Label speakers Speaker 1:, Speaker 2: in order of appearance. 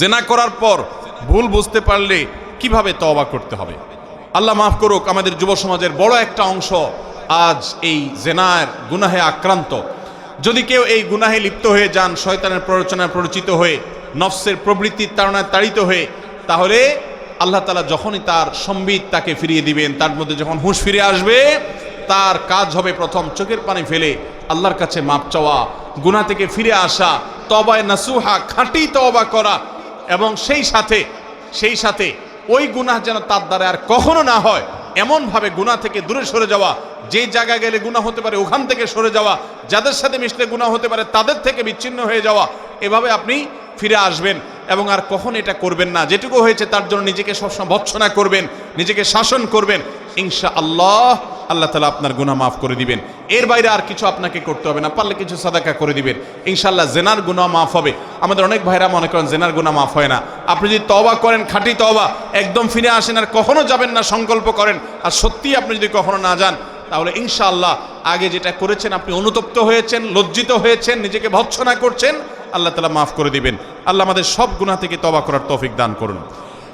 Speaker 1: জেনা করার পর ভুল বুঝতে পারলে কীভাবে তওবা করতে হবে? আল্লাহ মাফ করুক, আমাদের যুব সমাজের বড় একটা অংশ আজ এই জেনার গুনাহে আক্রান্ত। যদি কেউ এই গুনাহে লিপ্ত হয়ে যান, শয়তানের প্ররোচনায় প্ররোচিত হয়ে, নফসের প্রবৃত্তির তাড়নায় তাড়িত হয়ে, তাহলে আল্লাহ তালা যখনই তার সম্বিত তাকে ফিরিয়ে দিবেন, তার মধ্যে যখন হুঁশ ফিরে আসবে, তার কাজ হবে প্রথম চোখের পানি ফেলে আল্লাহর কাছে মাপ চাওয়া, গুনাহ থেকে ফিরে আসা তবায় নাসুহা, খাঁটি তওবা করা এবং সেই সাথে সেই সাথে ওই গুনাহ যেন তার দ্বারা আর কখনো না হয়, এমনভাবে গুনাহ থেকে দূরে সরে যাওয়া, যে জায়গা গেলে গুনাহ হতে পারে ওখান থেকে সরে যাওয়া, যাদের সাথে মিশলে গুনাহ হতে পারে তাদের থেকে বিচ্ছিন্ন হয়ে যাওয়া, এভাবে আপনি ফিরে আসবেন এবং আর কখন এটা করবেন না। যেটুকু হয়েছে তার জন্য নিজেকে সবসময় ভৎসনা করবেন, নিজেকে শাসন করবেন। ইনশা আল্লাহ আল্লাহ তালা আপনার গুনাহ মাফ করে দিবেন। এর বাইরে আর কিছু আপনাকে করতে হবে না। পারলে কিছু সাদাকা করে দিবেন। ইনশাল্লাহ জেনার গুনাহ মাফ হবে। আমাদের অনেক ভাইরা মনে করেন জেনার গুনাহ মাফ হয় না। আপনি যদি তবা করেন, খাঁটি তবা একদম ফিরে আসেন আর কখনো যাবেন না, সংকল্প করেন। আর সত্যি আপনি যদি কখনো না যান, তাহলে ইনশাআল্লাহ আগে যেটা করেছেন, আপনি অনুতপ্ত হয়েছেন, লজ্জিত হয়েছেন, নিজেকে ভৎসনা করছেন, আল্লাহ তালা মাফ করে দিবেন। আল্লাহ আমাদের সব গুনাহ থেকে তবা করার তৌফিক দান করুন।